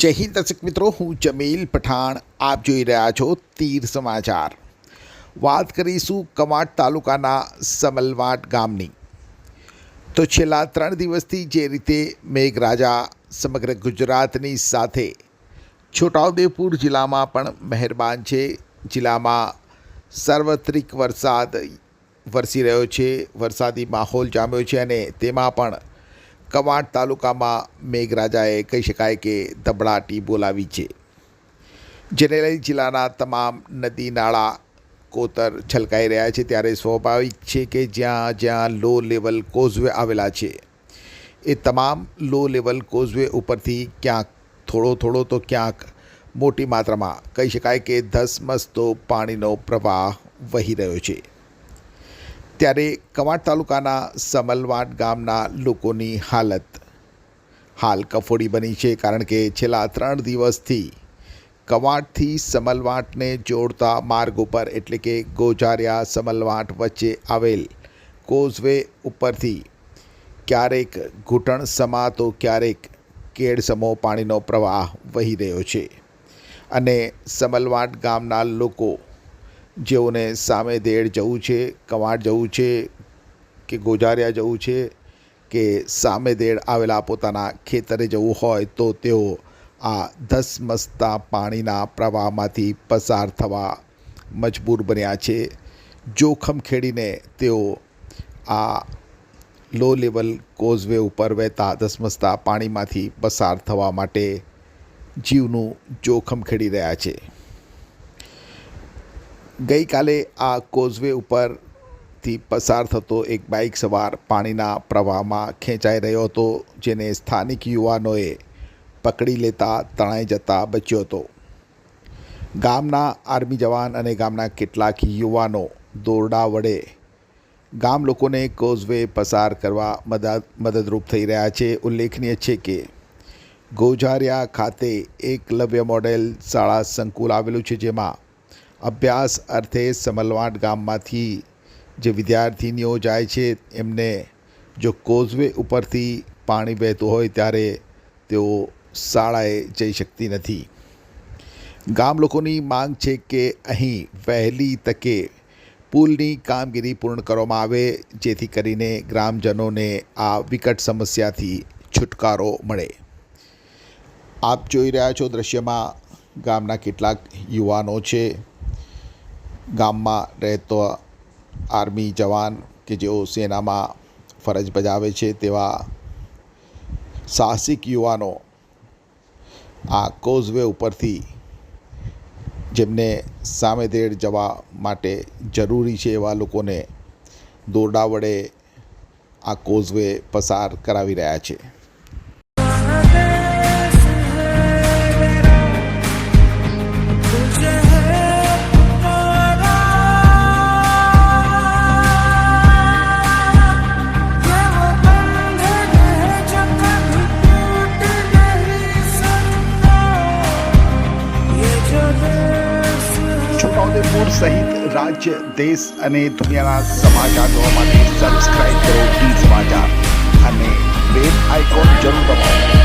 જય હિન્દ દર્શક મિત્રો, હું જમીલ પઠાણ. આપ જોઈ રહ્યા છો તીર સમાચાર. વાત કરીશું કમાટ તાલુકાના સમલવાટ ગામની. તો છેલ્લા ત્રણ દિવસથી જે રીતે મેઘરાજા સમગ્ર ગુજરાતની સાથે છોટાઉદેપુર જિલ્લામાં પણ મહેરબાન છે. જિલ્લામાં સાર્વત્રિક વરસાદ વરસી રહ્યો છે, વરસાદી માહોલ જામ્યો છે અને તેમાં પણ કવાંટ તાલુકામાં મેઘરાજાએ કહી શકાય કે ધબડાટી બોલાવી છે. જેને લઈ જિલ્લાના તમામ નદી નાળા કોતર છલકાઈ રહ્યા છે ત્યારે સ્વાભાવિક છે કે જ્યાં જ્યાં લો લેવલ કોઝવે આવેલા છે, એ તમામ લો લેવલ કોઝવે ઉપરથી ક્યાંક થોડો થોડો તો ક્યાંક મોટી માત્રામાં. કહી શકાય કે ધસમસતો પાણીનો પ્રવાહ વહી રહ્યો છે. ત્યારે કવાંટ તાલુકાના સમલવાટ ગામના લોકોની હાલત હાલ કફોડી બની છે, કારણ કે છેલ્લા ત્રણ દિવસથી કવાટથી સમલવાટને જોડતા માર્ગ ઉપર એટલે કે ગોજારિયા સમલવાટ વચ્ચે આવેલ કોઝવે ઉપરથી ક્યારેક ઘૂંટણ સમા તો ક્યારેક કેળસમો પાણીનો પ્રવાહ વહી રહ્યો છે. અને સમલવાટ ગામના લોકો જેઓને સામે દેડ જવું છે કવાંટ જવું છે, કે ગોજારિયા જવું છે, કે સામે દેડ આવેલા પોતાના ખેતરે જવું હોય, તો તેઓ આ ધસમસતા પાણીના પ્રવાહમાંથી પસાર થવા મજબૂર બન્યા છે. જોખમ ખેડીને તેઓ આ લો લેવલ કોઝવે ઉપર વહેતા ધસમસતા પાણીમાંથી પસાર થવા માટે જીવનું જોખમ ખેડી રહ્યા છે. ગઈકાલે આ કોઝવે ઉપરથી પસાર થતો એક બાઇક સવાર પાણીના પ્રવાહમાં ખેંચાઈ રહ્યો હતો, જેને સ્થાનિક યુવાનોએ પકડી લેતા તણાઈ જતા બચ્યો હતો. ગામના આર્મી જવાન અને ગામના કેટલાક યુવાનો દોરડા વડે ગામ લોકોને કોઝવે પસાર કરવા મદદ, મદદરૂપ થઈ રહ્યા છે. ઉલ્લેખનીય છે કે ગોઝારિયા ખાતે એકલવ્ય મોડેલ શાળા સંકુલ આવેલું છે, જેમાં અભ્યાસ અર્થે સમલવાટ ગામમાંથી જે વિદ્યાર્થીનીઓ જાય છે, એમને જો કોઝવે ઉપરથી પાણી વહેતું હોય ત્યારે તેઓ શાળાએ જઈ શકતી નથી. ગામ લોકોની માંગ છે કે અહીં વહેલી તકે પુલની કામગીરી પૂર્ણ કરવામાં આવે, જેથી કરીને ગ્રામજનોને આ વિકટ સમસ્યાથી છુટકારો મળે. આપ જોઈ રહ્યા છો દ્રશ્યમાં ગામના કેટલાક યુવાનો છે. ગામમાં રહેતો આર્મી જવાન કે જેઓ સેનામાં ફરજ બજાવે છે તેવા સાહસિક યુવાનો આ કોઝવે ઉપરથી જેમને સામેદેડ જવા માટે જરૂરી છે એવા લોકોને દોરડા વડે આ કોઝવે પસાર કરાવી રહ્યા છે. સહિત રાજ્ય દેશ અને દુનિયાના સમાચાર જોવા માટે સબસ્ક્રાઇબ કરો ટી સમાચાર અને બેલ આઇકોન જરૂર દબાવો